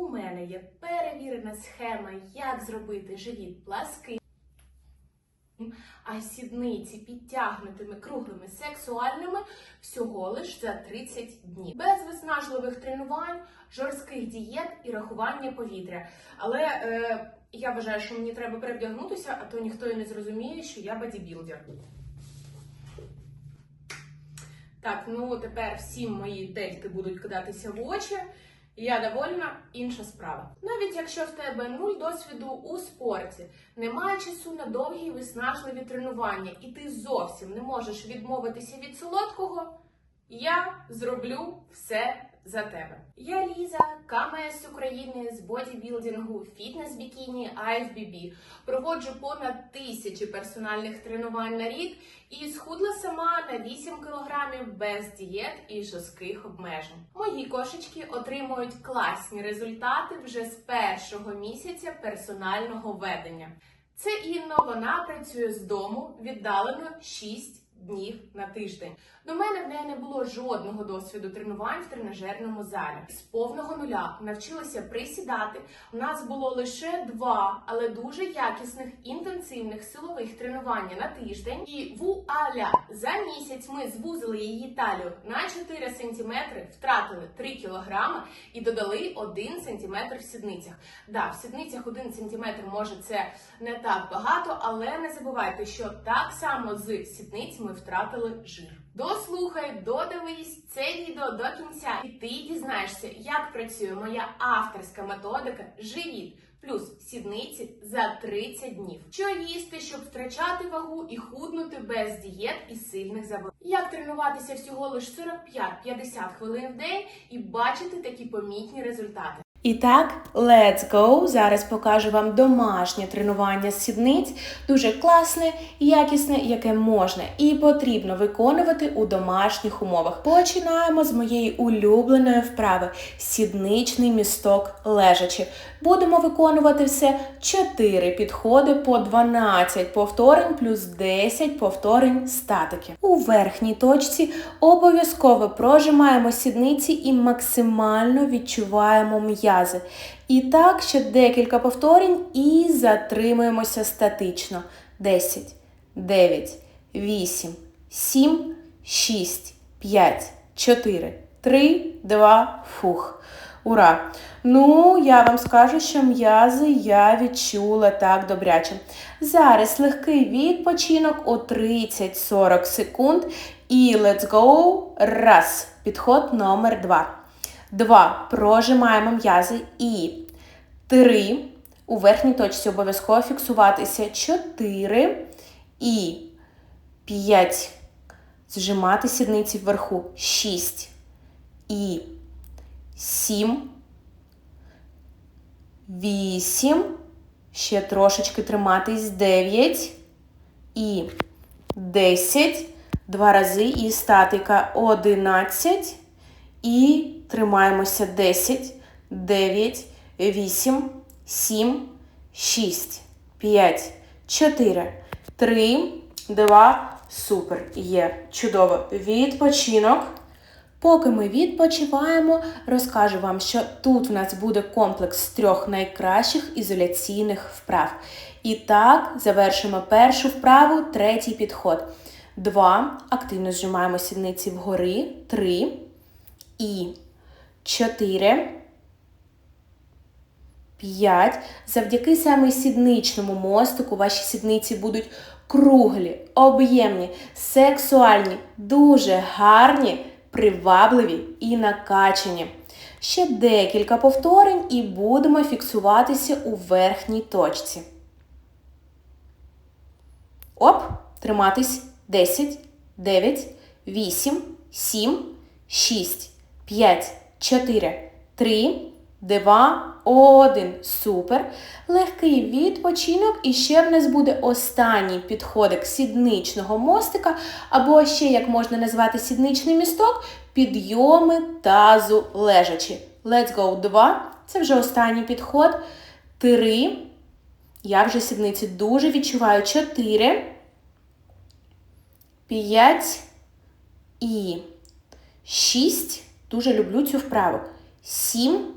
у мене є перевірена схема, як зробити живіт пласким, а сідниці підтягнутими, круглими, сексуальними всього лиш за 30 днів. Без виснажливих тренувань, жорстких дієт і рахування повітря. Але е, я вважаю, що мені треба перевдягнутися, а то ніхто і не зрозуміє, що я бодібілдер. Так, ну тепер всі мої дельти будуть кидатися в очі. Я довольна, інша справа. Навіть якщо в тебе нуль досвіду у спорті, немає часу на довгі виснажливі тренування, і ти зовсім не можеш відмовитися від солодкого, я зроблю все за тебе. Я Ліза, КМС України з бодібілдингу, фітнес-бікіні, IFBB. Проводжу понад тисячі персональних тренувань на рік і схудла сама на 8 кілограмів без дієт і жорстких обмежень. Мої кошечки отримують класні результати вже з першого місяця персонального ведення. Це Інна, вона працює з дому віддалено 6 днів на тиждень. До мене в неї не було жодного досвіду тренувань в тренажерному залі. З повного нуля навчилася присідати. У нас було лише два, але дуже якісних інтенсивних силових тренування на тиждень. І вуаля! За місяць ми звузили її талію на 4 см, втратили 3 кг і додали 1 см в сідницях. Да, в сідницях 1 см може це не так багато, але не забувайте, що так само з сідниць ми втратили жир. Дослухай, додивись це відео до кінця, і ти дізнаєшся, як працює моя авторська методика живіт плюс сідниці за 30 днів. Що їсти, щоб втрачати вагу і худнути без дієт і сильних заборон. Як тренуватися всього лише 45-50 хвилин в день і бачити такі помітні результати. І так, let's go! Зараз покажу вам домашнє тренування сідниць, дуже класне, якісне, яке можна і потрібно виконувати у домашніх умовах. Починаємо з моєї улюбленої вправи сідничний місток лежачи. Будемо виконувати все 4 підходи по 12 повторень плюс 10 повторень статики. У верхній точці обов'язково прожимаємо сідниці і максимально відчуваємо м'язи. І так ще декілька повторень і затримуємося статично. 10, 9, 8, 7, 6, 5, 4, 3, 2, фух. Ура! Ну, я вам скажу, що м'язи я відчула так добряче. Зараз легкий відпочинок у 30-40 секунд. І let's go. Раз. Підход номер два. Два. Прожимаємо м'язи. І три. У верхній точці обов'язково фіксуватися. Чотири. І п'ять. Зжимати сідниці вверху. Шість. І сім. Вісім. Ще трошечки триматись. Дев'ять. І десять. Два рази і статика 11. І тримаємося 10, 9, 8, 7, 6, 5, 4, 3, 2. Супер. Є. Чудово. Відпочинок. Поки ми відпочиваємо, розкажу вам, що тут в нас буде комплекс трьох найкращих ізоляційних вправ. І так, завершимо першу вправу, третій підход. Два. Активно зжимаємо сідниці вгори. Три. І чотири. П'ять. Завдяки саме сідничному мостику ваші сідниці будуть круглі, об'ємні, сексуальні, дуже гарні, привабливі і накачані. Ще декілька повторень і будемо фіксуватися у верхній точці. Оп, триматись. 10, 9, 8, 7, 6, 5, 4, 3, 2, 1. Супер. Легкий відпочинок. І ще в нас буде останній підходик сідничного мостика, або ще, як можна назвати сідничний місток, підйоми тазу лежачи. Let's go 2. Це вже останній підход. 3. Я вже сідниці дуже відчуваю. 4. 5 і 6. Дуже люблю цю вправу. 7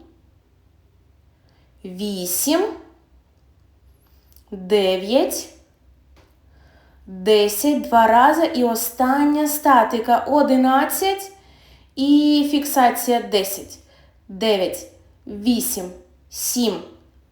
вісім, дев'ять, десять. Два рази. І остання статика одинадцять. І фіксація десять. Дев'ять, вісім, сім,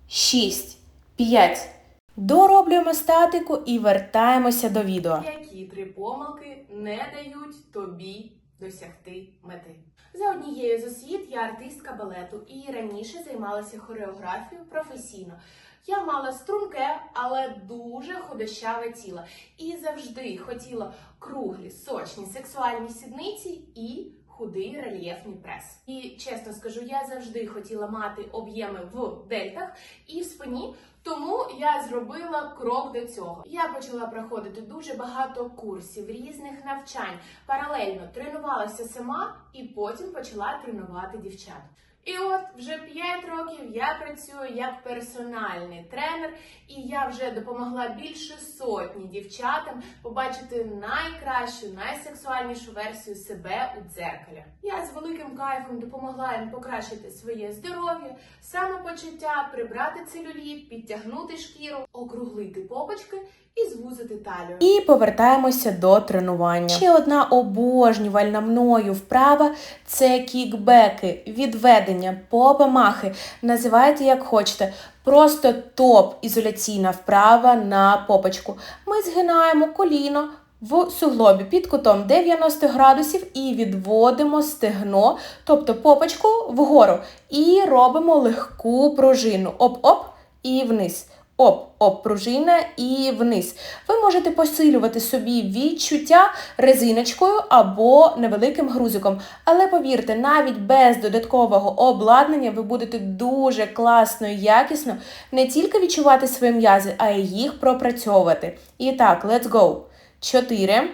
шість, п'ять. Дороблюємо статику і вертаємося до відео. Які три помилки не дають тобі досягти мети? За однією з освіт я артистка балету і раніше займалася хореографією професійно. Я мала струнке, але дуже худощаве тіло і завжди хотіла круглі, сочні, сексуальні сідниці і худий рельєфний прес. І чесно скажу, я завжди хотіла мати об'єми в дельтах і в спині. Тому я зробила крок до цього. Я почала проходити дуже багато курсів, різних навчань. Паралельно тренувалася сама і потім почала тренувати дівчат. І от вже 5 років я працюю як персональний тренер, і я вже допомогла більше сотні дівчатам побачити найкращу, найсексуальнішу версію себе у дзеркалі. Я з великим кайфом допомогла їм покращити своє здоров'я, самопочуття, прибрати целюліт, підтягнути шкіру, округлити попочки і звузити талію. І повертаємося до тренування. Ще одна обожнювальна мною вправа це кікбеки, відведення, попамахи. Називайте як хочете. Просто топ ізоляційна вправа на попочку. Ми згинаємо коліно в суглобі під кутом 90 градусів і відводимо стегно, тобто попочку вгору. І робимо легку пружину. Оп-оп і вниз. Оп, оп, пружина і вниз. Ви можете посилювати собі відчуття резиночкою або невеликим грузиком. Але повірте, навіть без додаткового обладнання ви будете дуже класно і якісно не тільки відчувати свої м'язи, а й їх пропрацьовувати. І так, let's go. 4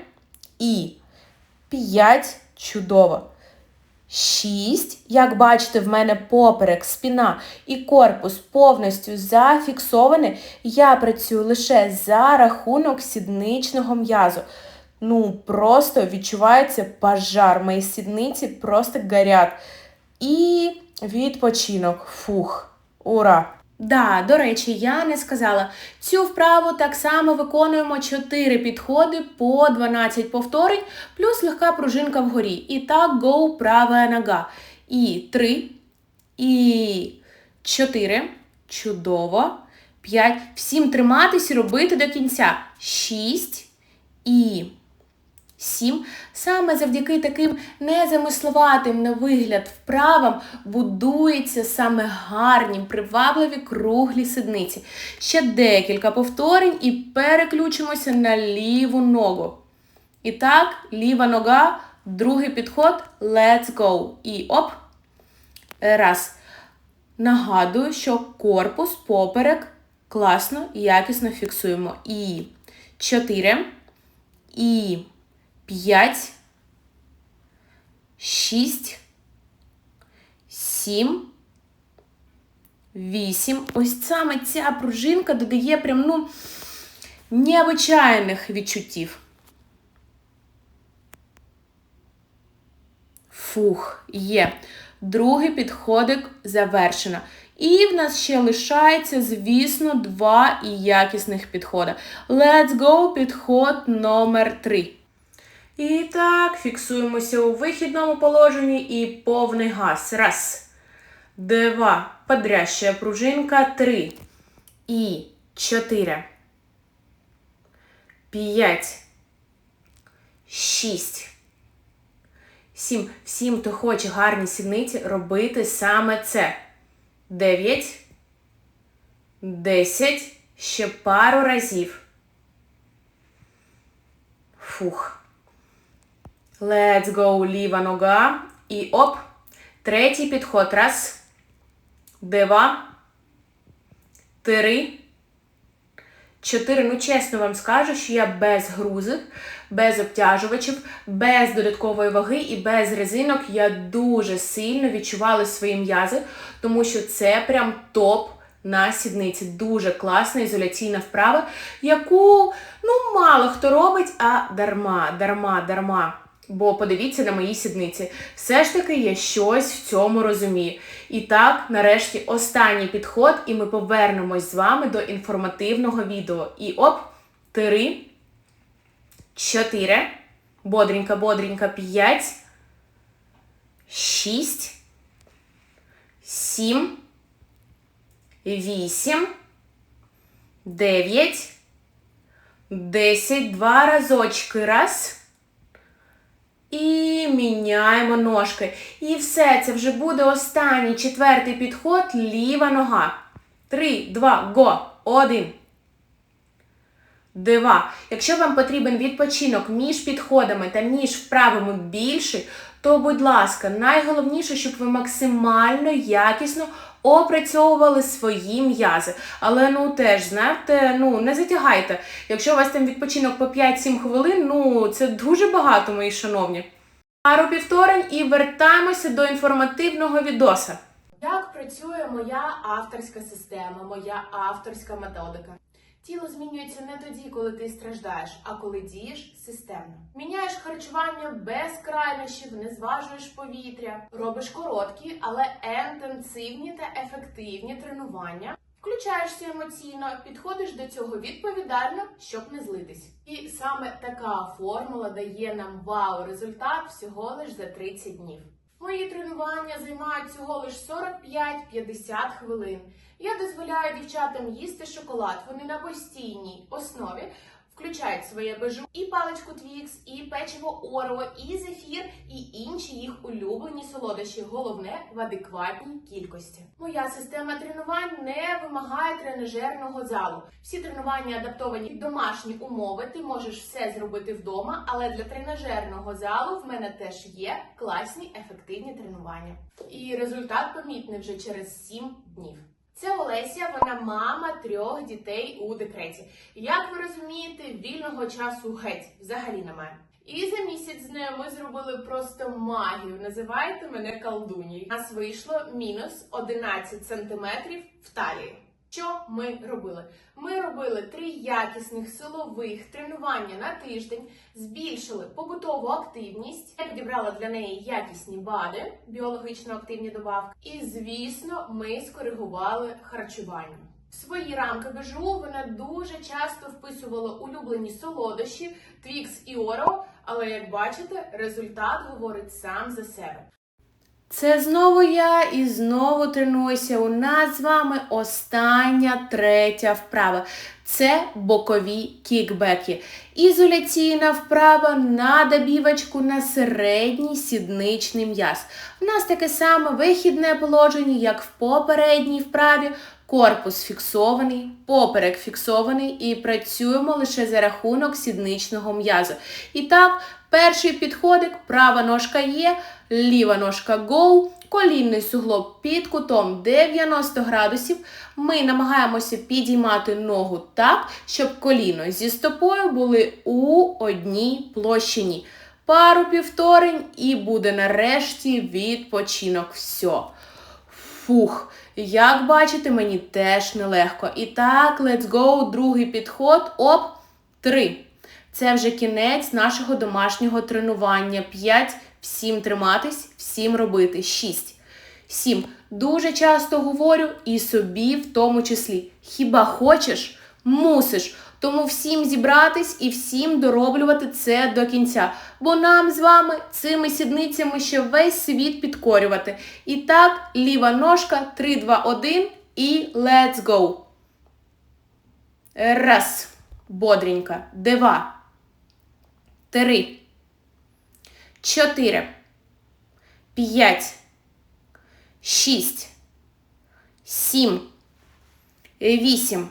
і 5. Чудово. 6. Як бачите, в мене поперек, спіна і корпус повністю зафіксовані. Я працюю лише за рахунок сідничного м'язу. Ну, просто відчувається пожар. Мої сідниці просто горять. І відпочинок. Фух. Ура! Да, до речі, я не сказала. Цю вправу так само виконуємо 4 підходи по 12 повторень, плюс легка пружинка вгорі. І так, go, права нога. І 3, і 4. Чудово. 5. Всім триматись і робити до кінця. 6 і 7. Саме завдяки таким незамисловатим на вигляд вправам будуються саме гарні, привабливі круглі сидниці. Ще декілька повторень і переключимося на ліву ногу. І так, ліва нога, другий підход, let's go. І оп. Раз. Нагадую, що корпус, поперек класно і якісно фіксуємо. І 4. І 5, 6, 7, 8. Ось саме ця пружинка додає прям, ну, необичайних відчуттів. Фух, є. Другий підходик завершено. І в нас ще лишається, звісно, два якісних підходи. Let's go, підход номер 3. І так, фіксуємося у вихідному положенні і повний газ. Раз, два, подрящая пружинка, три. І чотири. П'ять. Шість. Сім. Всім, хто хоче гарні сідниці, робити саме це. Дев'ять. Десять. Ще пару разів. Фух. Let's go, ліва нога. І оп. Третій підход. Раз. Два. Три. Чотири. Ну, чесно вам скажу, що я без грузик, без обтяжувачів, без додаткової ваги і без резинок я дуже сильно відчувала свої м'язи, тому що це прям топ на сідниці. Дуже класна ізоляційна вправа, яку ну, мало хто робить, а дарма, дарма, дарма. Бо подивіться на мої сідниці. Все ж таки я щось в цьому розумію. І так, нарешті, останній підход, і ми повернемось з вами до інформативного відео. І оп, три, чотири, бодренько, бодренько, п'ять, шість, сім, вісім, дев'ять, десять, два разочки. Раз. І міняємо ножки. І все, це вже буде останній четвертий підход, ліва нога. Три, два, го. Один. Два. Якщо вам потрібен відпочинок між підходами та між вправами більший, то, будь ласка, найголовніше, щоб ви максимально якісно опрацьовували свої м'язи. Але ну теж, знаєте, ну не затягайте. Якщо у вас там відпочинок по 5-7 хвилин, ну це дуже багато, мої шановні. Пару півторень і вертаємося до інформативного відоса. Як працює моя авторська система, моя авторська методика? Тіло змінюється не тоді, коли ти страждаєш, а коли дієш системно. Міняєш харчування без крайнощів, не зважуєш повітря, робиш короткі, але інтенсивні та ефективні тренування. Включаєшся емоційно, підходиш до цього відповідально, щоб не злитись. І саме така формула дає нам вау результат всього лиш за 30 днів. Мої тренування займають всього лиш 45-50 хвилин. Я дозволяю дівчатам їсти шоколад. Вони на постійній основі включають своє бежу і паличку Твікс, і печиво Орео, і зефір, і інші їх улюблені солодощі. Головне в адекватній кількості. Моя система тренувань не вимагає тренажерного залу. Всі тренування адаптовані під домашні умови. Ти можеш все зробити вдома, але для тренажерного залу в мене теж є класні ефективні тренування. І результат помітний вже через 7 днів. Це Олеся, вона мама трьох дітей у декреті. Як ви розумієте, вільного часу геть взагалі немає. І за місяць з нею ми зробили просто магію. Називайте мене колдуній. Нас вийшло мінус 11 сантиметрів в талії. Що ми робили? Ми робили три якісних силових тренування на тиждень, збільшили побутову активність. Я підібрала для неї якісні БАДи, біологічно активні добавки. І, звісно, ми скоригували харчування. В свої рамки бежу вона дуже часто вписувала улюблені солодощі, твікс і оро, але як бачите, результат говорить сам за себе. Це знову я і знову тренуюся. У нас з вами остання третя вправа. Це бокові кікбеки. Ізоляційна вправа на добівочку на середній сідничний м'яз. У нас таке саме вихідне положення, як в попередній вправі. Корпус фіксований, поперек фіксований і працюємо лише за рахунок сідничного м'язу. І так, перший підходик, права ножка є, ліва ножка go, колінний суглоб під кутом 90 градусів. Ми намагаємося підіймати ногу так, щоб коліно зі стопою були у одній площині. Пару півторень і буде нарешті відпочинок. Все. Фух, як бачите, мені теж нелегко. І так, let's go, другий підход. Оп, три. Це вже кінець нашого домашнього тренування. П'ять. Всім триматись, всім робити. Шість. Сім. Дуже часто говорю і собі в тому числі. Хіба хочеш, мусиш. Тому всім зібратись і всім дороблювати це до кінця. Бо нам з вами цими сідницями ще весь світ підкорювати. І так, ліва ножка, 3, 2, 1 і let's go. Раз. Бодренько. Два. Три. Чотири. П'ять. Шість. Сім. Вісім.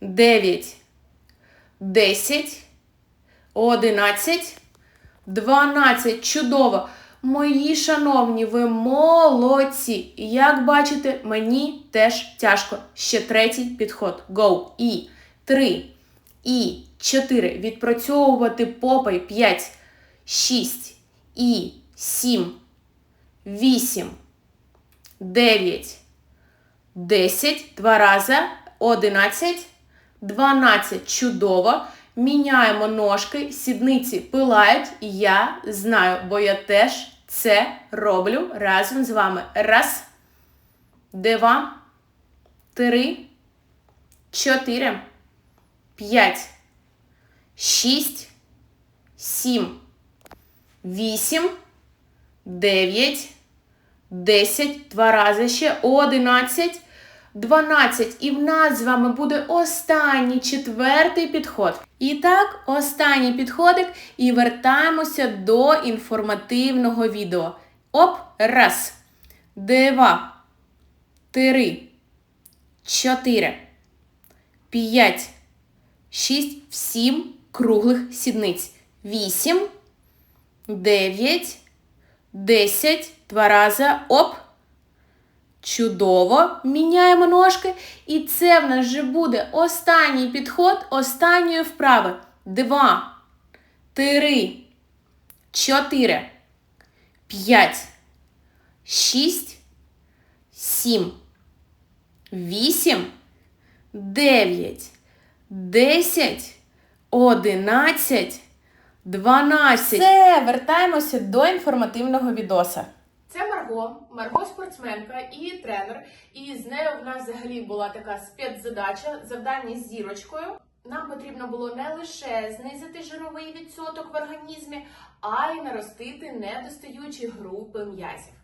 9, 10, 11, 12. Чудово! Мої шановні, ви молодці! Як бачите, мені теж тяжко. Ще третій підход. Go. І 3, і 4. Відпрацьовувати попой 5, 6, і 7, 8, 9, 10. Два рази. 11, 12. Чудово. Міняємо ножки, сідниці пилають. Я знаю, бо я теж це роблю разом з вами. Раз, два, три, чотири, п'ять, шість, сім, вісім, дев'ять, десять, два рази ще, одинадцять. 12. І в нас з вами буде останній четвертий підход. І так, останній підходик, і вертаємося до інформативного відео. Оп, раз, два, три, чотири, п'ять, шість, сім круглих сідниць. Вісім, дев'ять, десять, два рази, оп. Чудово, міняємо ножки, і це в нас вже буде останній підход останньої вправи. Два, три, чотири, п'ять, шість, сім, вісім, дев'ять, десять, одинадцять, дванадцять. Все, вертаємося до інформативного відоса. Це Марго, Марго спортсменка і тренер. І з нею в нас взагалі була така спецзадача, завдання з зірочкою. Нам потрібно було не лише знизити жировий відсоток в організмі, а й наростити недостаючі групи м'язів.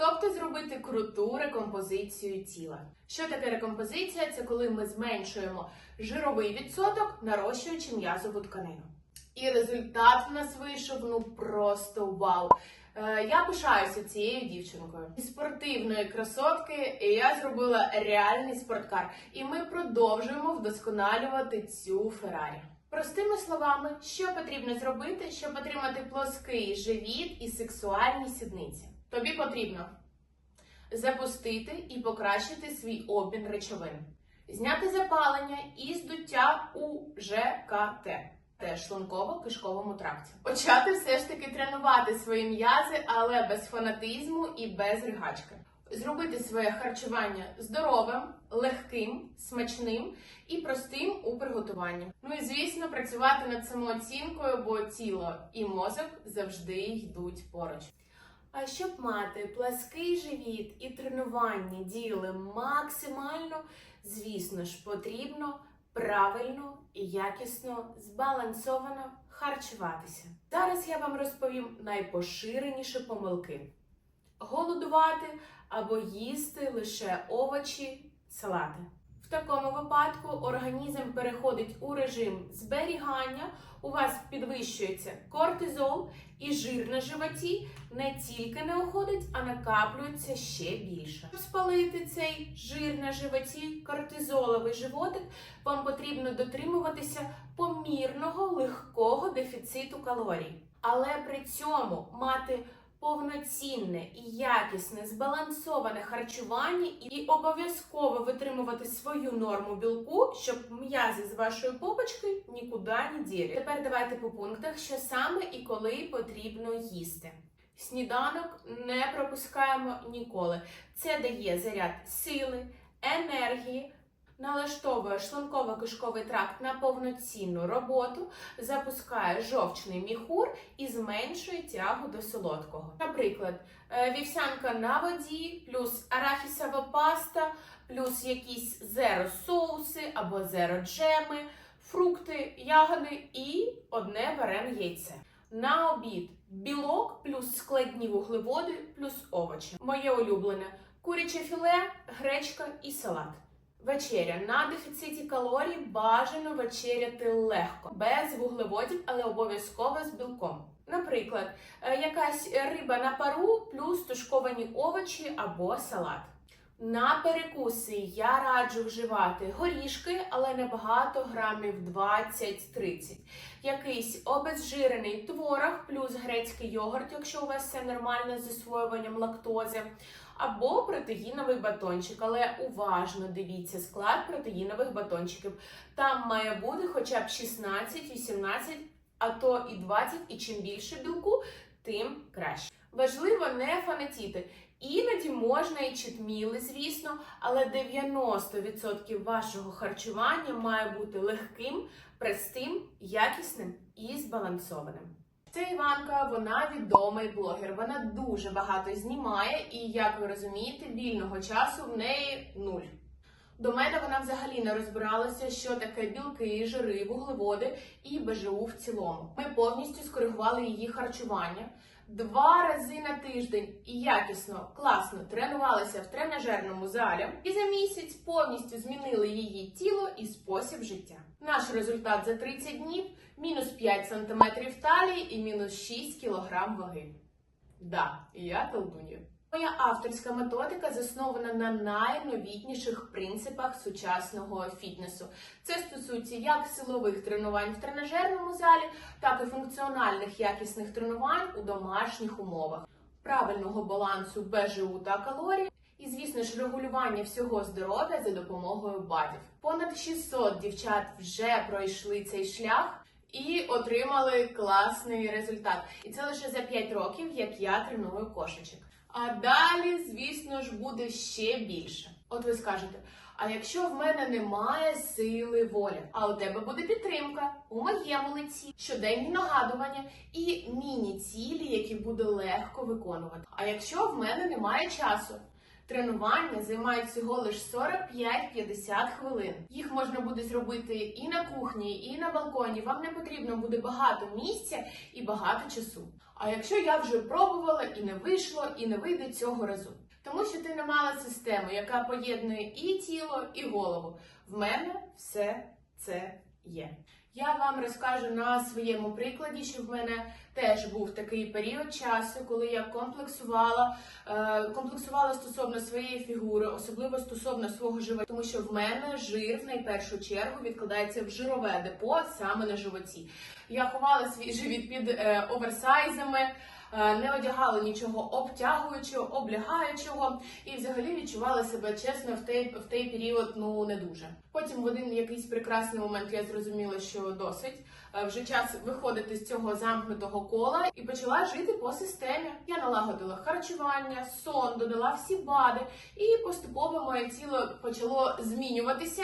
Тобто зробити круту рекомпозицію тіла. Що таке рекомпозиція? Це коли ми зменшуємо жировий відсоток, нарощуючи м'язову тканину. І результат в нас вийшов ну просто вау. Е, Я пишаюся цією дівчинкою. Із спортивної красотки я зробила реальний спорткар, і ми продовжуємо вдосконалювати цю Феррарі. Простими словами, що потрібно зробити, щоб отримати плоский живіт і сексуальні сідниці? Тобі потрібно запустити і покращити свій обмін речовин, зняти запалення і здуття у ЖКТ теж шлунково-кишковому тракті. Почати все ж таки тренувати свої м'язи, але без фанатизму і без ригачки. Зробити своє харчування здоровим, легким, смачним і простим у приготуванні. Ну і звісно, працювати над самооцінкою, бо тіло і мозок завжди йдуть поруч. А щоб мати плаский живіт і тренування діяли максимально, звісно ж, потрібно правильно і якісно збалансовано харчуватися. Зараз я вам розповім найпоширеніші помилки: голодувати або їсти лише овочі, салати. В такому випадку організм переходить у режим зберігання, у вас підвищується кортизол і жир на животі не тільки не уходить, а накаплюється ще більше. Щоб спалити цей жир на животі, кортизоловий животик, вам потрібно дотримуватися помірного легкого дефіциту калорій. Але при цьому мати повноцінне і якісне збалансоване харчування і обов'язково витримувати свою норму білку, щоб м'язи з вашої попочки нікуди не діли. Тепер давайте по пунктах, що саме і коли потрібно їсти. Сніданок не пропускаємо ніколи. Це дає заряд сили, енергії, налаштовує шлунково-кишковий тракт на повноцінну роботу, запускає жовчний міхур і зменшує тягу до солодкого. Наприклад, е, вівсянка на воді, плюс арахісова паста, плюс якісь зеро соуси або зеро джеми, фрукти, ягоди і одне варене яйце. На обід білок плюс складні вуглеводи плюс овочі. Моє улюблене куряче філе, гречка і салат. Вечеря на дефіциті калорій бажано вечеряти легко, без вуглеводів, але обов'язково з білком. Наприклад, е, якась риба на пару плюс тушковані овочі або салат. На перекуси я раджу вживати горішки, але не багато грамів 20-30. Якийсь обезжирений творог плюс грецький йогурт, якщо у вас все нормально з засвоюванням лактози або протеїновий батончик. Але уважно дивіться склад протеїнових батончиків. Там має бути хоча б 16, 18, а то і 20, і чим більше білку, тим краще. Важливо не фанатіти. Іноді можна і читміли, звісно, але 90% вашого харчування має бути легким, простим, якісним і збалансованим. Це Іванка, вона відомий блогер. Вона дуже багато знімає, і як ви розумієте, вільного часу в неї нуль. До мене вона взагалі не розбиралася, що таке білки, жири, вуглеводи і БЖУ в цілому. Ми повністю скоригували її харчування два рази на тиждень і якісно, класно тренувалися в тренажерному залі, і за місяць повністю змінили її тіло і спосіб життя. Наш результат за 30 днів мінус 5 см талії і мінус 6 кг ваги. Да, я колдунья. Моя авторська методика заснована на найновітніших принципах сучасного фітнесу. Це стосується як силових тренувань в тренажерному залі, так і функціональних якісних тренувань у домашніх умовах, правильного балансу БЖУ та калорій. І, звісно ж, регулювання всього здоров'я за допомогою бадів. Понад 600 дівчат вже пройшли цей шлях і отримали класний результат. І це лише за 5 років, як я треную кошечок. А далі, звісно ж, буде ще більше. От ви скажете: а якщо в мене немає сили волі, а у тебе буде підтримка у моєму лиці, щоденні нагадування і міні-цілі, які буде легко виконувати. А якщо в мене немає часу, тренування займають всього лише 45-50 хвилин. Їх можна буде зробити і на кухні, і на балконі. Вам не потрібно буде багато місця і багато часу. А якщо я вже пробувала і не вийшло, і не вийде цього разу. Тому що ти не мала систему, яка поєднує і тіло, і голову. В мене все це є. Я вам розкажу на своєму прикладі, що в мене теж був такий період часу, коли я комплексувала, е, комплексувала стосовно своєї фігури, особливо стосовно свого живота, тому що в мене жир в найпершу чергу відкладається в жирове депо саме на животі. Я ховала свій живіт під е, оверсайзами. е, Не одягала нічого обтягуючого, облягаючого, і взагалі відчувала себе чесно в той, в той період ну не дуже. Потім в один якийсь прекрасний момент я зрозуміла, що досить Е, вже час виходити з цього замкнутого кола і почала жити по системі. Я налагодила харчування, сон, додала всі бади, і поступово моє тіло почало змінюватися.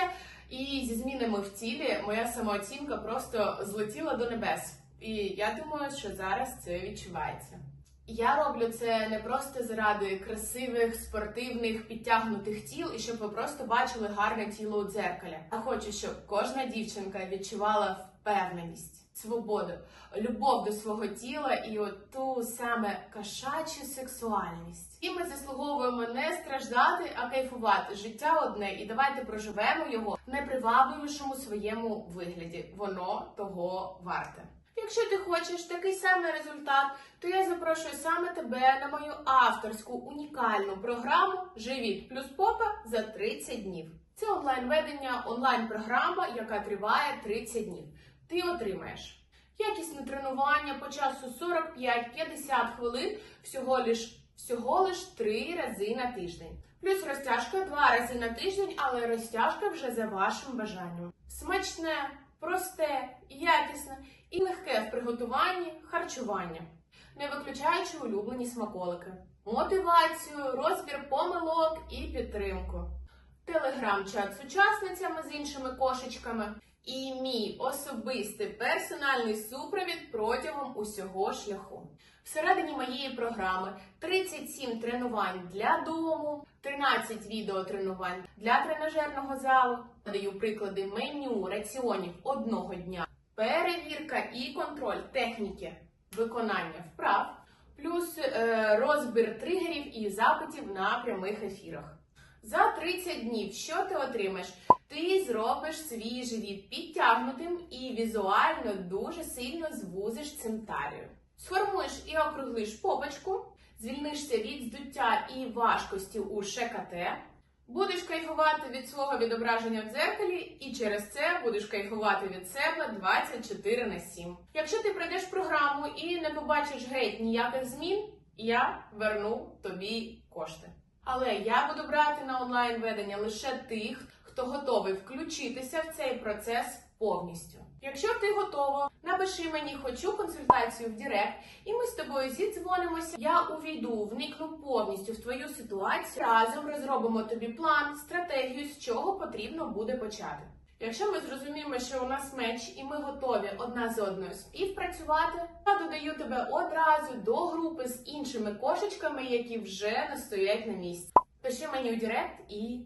І зі змінами в тілі моя самооцінка просто злетіла до небес. І я думаю, що зараз це відчувається. Я роблю це не просто заради красивих, спортивних, підтягнутих тіл, і щоб ви просто бачили гарне тіло у дзеркалі. А хочу, щоб кожна дівчинка відчувала впевненість, свободу, любов до свого тіла і оту саме кошачу сексуальність. І ми заслуговуємо не страждати, а кайфувати. Життя одне, і давайте проживемо його в найпривабливішому своєму вигляді. Воно того варте. Якщо ти хочеш такий самий результат, то я запрошую саме тебе на мою авторську унікальну програму Живіт плюс попа за 30 днів. Це онлайн-ведення, онлайн-програма, яка триває 30 днів. Ти отримаєш якісне тренування по часу 45-50 хвилин, всього лиш всього лиш 3 рази на тиждень. Плюс розтяжка 2 рази на тиждень, але розтяжка вже за вашим бажанням. Смачне, просте, якісне і легке в приготуванні харчування, не виключаючи улюблені смаколики, мотивацію, розбір помилок і підтримку, телеграм-чат з учасницями з іншими кошечками і мій особистий персональний супровід протягом усього шляху. Всередині моєї програми 37 тренувань для дому, 13 відеотренувань для тренажерного залу. Даю приклади меню раціонів одного дня, перевірка і контроль техніки виконання вправ, плюс е, розбір тригерів і запитів на прямих ефірах. За 30 днів що ти отримаєш? Ти зробиш свій живіт підтягнутим і візуально дуже сильно звузиш цим талію. Сформуєш і округлиш попочку, звільнишся від здуття і важкості у ШКТ, будеш кайфувати від свого відображення в дзеркалі, і через це будеш кайфувати від себе 24 на 7. Якщо ти пройдеш програму і не побачиш геть ніяких змін, я верну тобі кошти. Але я буду брати на онлайн ведення лише тих, хто готовий включитися в цей процес повністю. Якщо ти готова, напиши мені хочу консультацію в Директ, і ми з тобою зідзвонимося. Я увійду, вникну повністю в твою ситуацію. Разом розробимо тобі план, стратегію, з чого потрібно буде почати. Якщо ми зрозуміємо, що у нас меч і ми готові одна з одною співпрацювати, я додаю тебе одразу до групи з іншими кошечками, які вже не стоять на місці. Пиши мені у Директ і